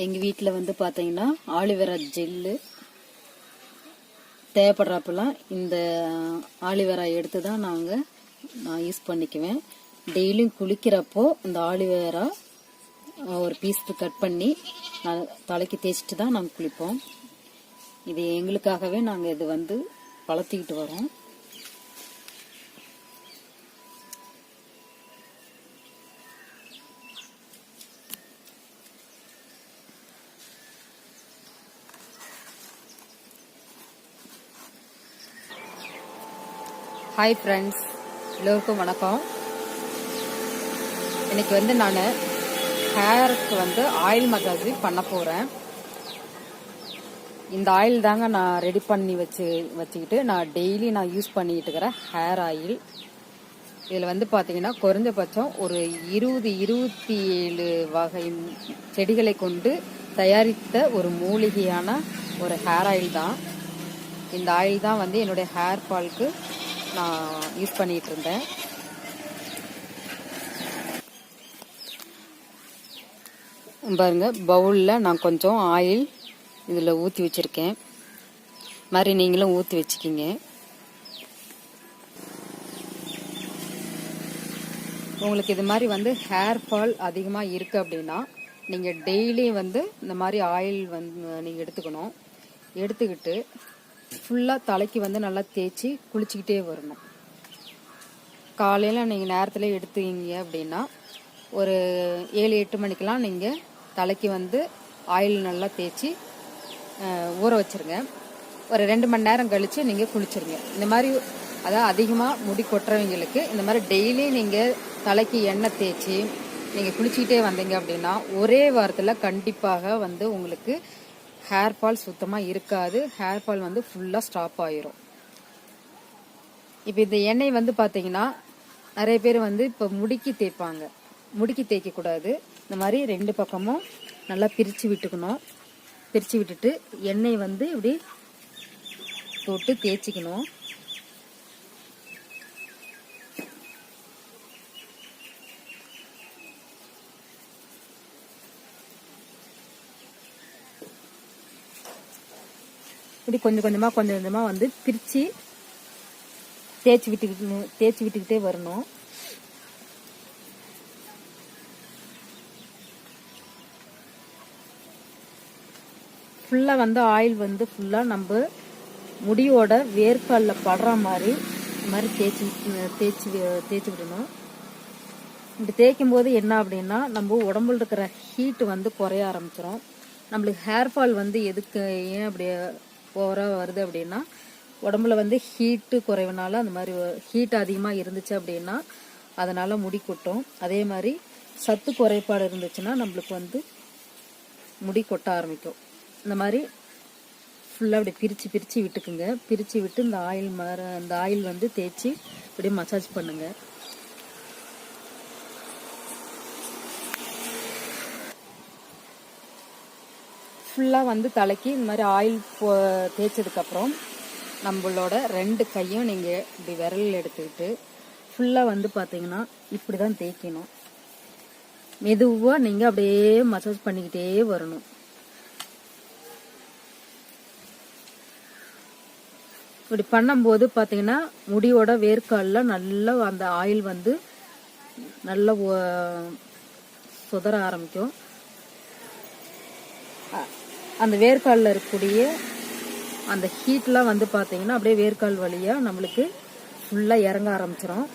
எங்கள் வீட்டில் வந்து பார்த்தீங்கன்னா ஆலிவேரா ஜெல்லு தேவைப்படுறப்பெல்லாம் இந்த ஆலிவேரா எடுத்து தான் நாங்கள் நான் யூஸ் பண்ணிக்குவேன். டெய்லியும் குளிக்கிறப்போ இந்த ஆலிவேரா ஒரு பீஸ் கட் பண்ணி நான் தலைக்கு தேய்ச்சிட்டு தான் நாங்கள் குளிப்போம். இது எங்களுக்காகவே நாங்கள் இது வந்து வளர்த்திக்கிட்டு வரோம். ஹாய் ஃப்ரெண்ட்ஸ் எல்லோருக்கும் வணக்கம். இன்னைக்கு வந்து நான் ஹேருக்கு வந்து ஆயில் மசாஜ் பண்ண போகிறேன் இந்த ஆயில் தாங்க நான் ரெடி பண்ணி வச்சு வச்சுக்கிட்டு நான் டெய்லி நான் யூஸ் பண்ணிக்கிட்டு இருக்கிறேன் ஹேர் ஆயில். இதில் வந்து பார்த்தீங்கன்னா குறைஞ்சபட்சம் ஒரு இருபது இருபத்தி ஏழு வகை செடிகளை கொண்டு தயாரித்த ஒரு மூலிகையான ஒரு ஹேர் ஆயில் தான். இந்த ஆயில் தான் வந்து என்னுடைய ஹேர் ஃபால்க்கு நான் யூஸ் பண்ணிகிட்டு இருந்தேன். பாருங்க பவுலில் நான் கொஞ்சம் ஆயில் இதில் ஊற்றி வச்சுருக்கேன். மாதிரி நீங்களும் ஊற்றி வச்சுக்கிங்க. உங்களுக்கு இது மாதிரி வந்து ஹேர் ஃபால் அதிகமாக இருக்குது அப்படின்னா நீங்கள் டெய்லி வந்து இந்த மாதிரி ஆயில் வந்து நீங்கள் எடுத்துக்கணும். எடுத்துக்கிட்டு ஃபுல்லாக தலைக்கு வந்து நல்லா தேய்ச்சி குளிச்சுக்கிட்டே வரணும். காலையில் நீங்கள் நேரத்தில் எடுத்துக்கிங்க அப்படின்னா ஒரு ஏழு எட்டு மணிக்கெலாம் நீங்கள் தலைக்கு வந்து ஆயில் நல்லா தேய்ச்சி ஊற வச்சுருங்க. ஒரு ரெண்டு மணி நேரம் கழித்து நீங்கள் குளிச்சிருங்க. இந்த மாதிரி அதாவது அதிகமாக முடி கொட்டுறவங்களுக்கு இந்த மாதிரி டெய்லி நீங்கள் தலைக்கு எண்ணெய் தேய்ச்சி நீங்கள் குளிச்சுக்கிட்டே வந்தீங்க அப்படின்னா ஒரே வாரத்தில் கண்டிப்பாக வந்து உங்களுக்கு ஹேர் ஃபால் சுத்தமாக இருக்காது. ஹேர் ஃபால் வந்து ஃபுல்லாக ஸ்டாப் ஆயிரும். இப்போ இந்த எண்ணெய் வந்து பார்த்தீங்கன்னா நிறைய பேர் வந்து இப்போ முடிக்கி தேய்ப்பாங்க. முடிக்கி தேய்க்கக்கூடாது. இந்த மாதிரி ரெண்டு பக்கமும் நல்லா பிரித்து விட்டுக்கணும். பிரித்து விட்டுட்டு எண்ணெய் வந்து இப்படி தொட்டு தேய்ச்சிக்கணும். இப்படி கொஞ்சம் கொஞ்சமாக கொஞ்சம் கொஞ்சமாக வந்து பிரித்து தேய்ச்சி விட்டுக்கிட்டு தேய்ச்சி விட்டுக்கிட்டே வரணும். ஃபுல்லாக வந்து ஆயில் வந்து ஃபுல்லாக நம்ம முடியோட வேர்க்காலில் படுற மாதிரி இந்த மாதிரி தேய்ச்சி தேய்ச்சி தேய்ச்சி விடணும். இப்படி தேய்க்கும் போது என்ன அப்படின்னா நம்ம உடம்புல இருக்கிற ஹீட் வந்து குறைய ஆரம்பிச்சிடும் நம்மளுக்கு ஹேர் ஃபால் வந்து எதுக்கு ஏன் அப்படி ஓவராக வருது அப்படின்னா உடம்புல வந்து ஹீட்டு குறைவுனால அந்த மாதிரி ஹீட் அதிகமாக இருந்துச்சு அப்படின்னா அதனால் முடி கொட்டும். அதே மாதிரி சத்து குறைபாடு இருந்துச்சுன்னா நம்மளுக்கு வந்து முடி கொட்ட ஆரம்பிக்கும். இந்த மாதிரி ஃபுல்லாக அப்படி பிரித்து பிரித்து விட்டுக்குங்க. பிரித்து விட்டு இந்த ஆயில் மர இந்த ஆயில் வந்து தேய்ச்சி இப்படி மசாஜ் பண்ணுங்கள் ஃபுல்லாக வந்து தலைக்கு இந்த மாதிரி ஆயில் போ தேய்ச்சதுக்கப்புறம் நம்மளோட ரெண்டு கையும் நீங்கள் இப்படி விரல் எடுத்துக்கிட்டு ஃபுல்லாக வந்து பார்த்தீங்கன்னா இப்படி தான் தேய்க்கணும். மெதுவாக நீங்கள் அப்படியே மசாஜ் பண்ணிக்கிட்டே வரணும். இப்படி பண்ணும்போது பார்த்தீங்கன்னா முடியோட வேர்க்காலில் நல்லா அந்த ஆயில் வந்து நல்லா சுதற ஆரம்பிக்கும். அந்த வேர்க்காலில் இருக்கக்கூடிய அந்த ஹீட்லாம் வந்து பார்த்தீங்கன்னா அப்படியே வேர்க்கால் வழியாக நம்மளுக்கு ஃபுல்லாக இறங்க ஆரம்பிச்சிடும்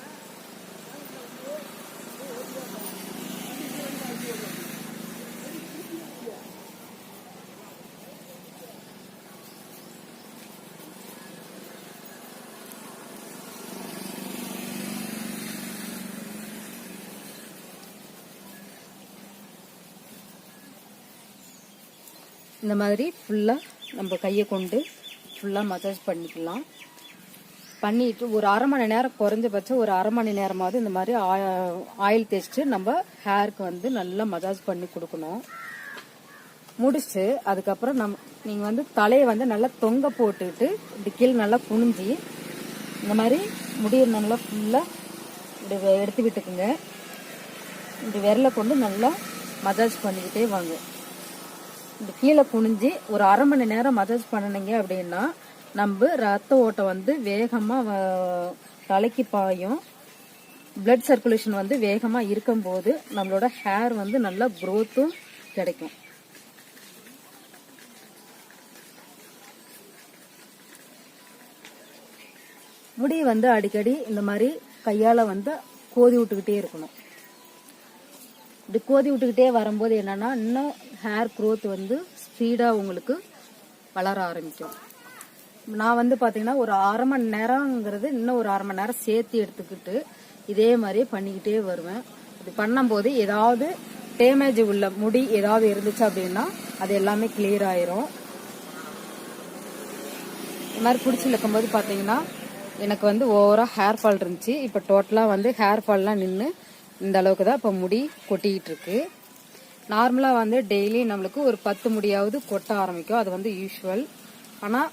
இந்த மாதிரி ஃபுல்லாக நம்ம கையை கொண்டு ஃபுல்லாக மசாஜ் பண்ணிக்கலாம். பண்ணிட்டு ஒரு அரை மணி நேரம் குறைஞ்சபட்சம் ஒரு அரை மணி நேரமாவது இந்த மாதிரி ஆயில் தேய்ச்சிட்டு நம்ம ஹேருக்கு வந்து நல்லா மசாஜ் பண்ணி கொடுக்கணும். முடிச்சு அதுக்கப்புறம் நம் நீங்கள் வந்து தலையை வந்து நல்லா தொங்க போட்டுட்டு இப்படி கீழே நல்லா குனிஞ்சி இந்த மாதிரி முடிய நல்லா ஃபுல்லாக இப்படி எடுத்து விட்டுக்குங்க இப்படி விரலை கொண்டு நல்லா மசாஜ் பண்ணிக்கிட்டே வாங்க. கீழே குனிஞ்சு ஒரு அரை மணி நேரம் மசாஜ் பண்ணினீங்க அப்படின்னா நம்ம ரத்த ஓட்டம் வந்து வேகமாக தலைக்கு பாயும். பிளட் சர்க்குலேஷன் வந்து வேகமாக இருக்கும்போது நம்மளோட ஹேர் வந்து நல்லா க்ரோத்தும் கிடைக்கும். முடி வந்து அடிக்கடி இந்த மாதிரி கையால் வந்து கோதி விட்டுக்கிட்டே இருக்கணும். இப்படி கோதி விட்டுக்கிட்டே வரும்போது என்னென்னா இன்னும் ஹேர் க்ரோத் வந்து ஸ்பீடாக உங்களுக்கு வளர ஆரம்பிக்கும். நான் வந்து பார்த்தீங்கன்னா ஒரு அரை மணி நேரங்கிறது இன்னும் ஒரு அரை மணி நேரம் சேர்த்து எடுத்துக்கிட்டு இதே மாதிரியே பண்ணிக்கிட்டே வருவேன். இது பண்ணும்போது ஏதாவது டேமேஜ் உள்ள முடி ஏதாவது இருந்துச்சு அப்படின்னா அது எல்லாமே கிளியர் ஆயிரும். இது மாதிரி பிடிச்சி இழுக்கும்போது பார்த்தீங்கன்னா எனக்கு வந்து ஓவராக ஹேர் ஃபால் இருந்துச்சு. இப்போ டோட்டலாக வந்து ஹேர் ஃபால்லாம் நின்று இந்த அளவுக்கு தான் இப்போ முடி கொட்டிக்கிட்டு இருக்கு நார்மலாக வந்து டெய்லி நம்மளுக்கு ஒரு பத்து முடியாவது கொட்ட ஆரம்பிக்கும். அது வந்து யூஷுவல் ஆனால்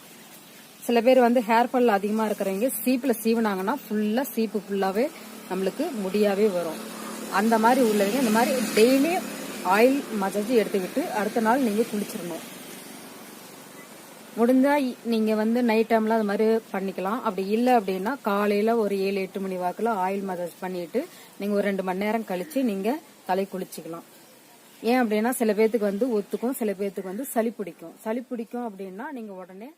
சில பேர் வந்து ஹேர் ஃபால் அதிகமாக இருக்கிறவங்க சீப்பில் சீவினாங்கன்னா ஃபுல்லாக சீப்பு ஃபுல்லாகவே நம்மளுக்கு முடியாவே வரும். அந்த மாதிரி உள்ளவங்க இந்த மாதிரி டெய்லி ஆயில் மசாஜ் எடுத்துக்கிட்டு அடுத்த நாள் நீங்கள் குளிச்சிடணும். முடிஞ்சா நீங்கள் நீங்க வந்து நைட் டைம்ல அது மாதிரி பண்ணிக்கலாம். அப்படி இல்லை அப்படின்னா காலையில ஒரு ஏழு எட்டு மணி வாக்குல ஆயில் மசாஜ் பண்ணிட்டு நீங்க ஒரு ரெண்டு மணி நேரம் கழிச்சு நீங்க தலை குளிச்சுக்கலாம். ஏன் அப்படின்னா சில பேர்த்துக்கு வந்து ஒத்துக்கும் சில பேர்த்துக்கு வந்து சளி பிடிக்கும். சளி பிடிக்கும் அப்படின்னா நீங்க உடனே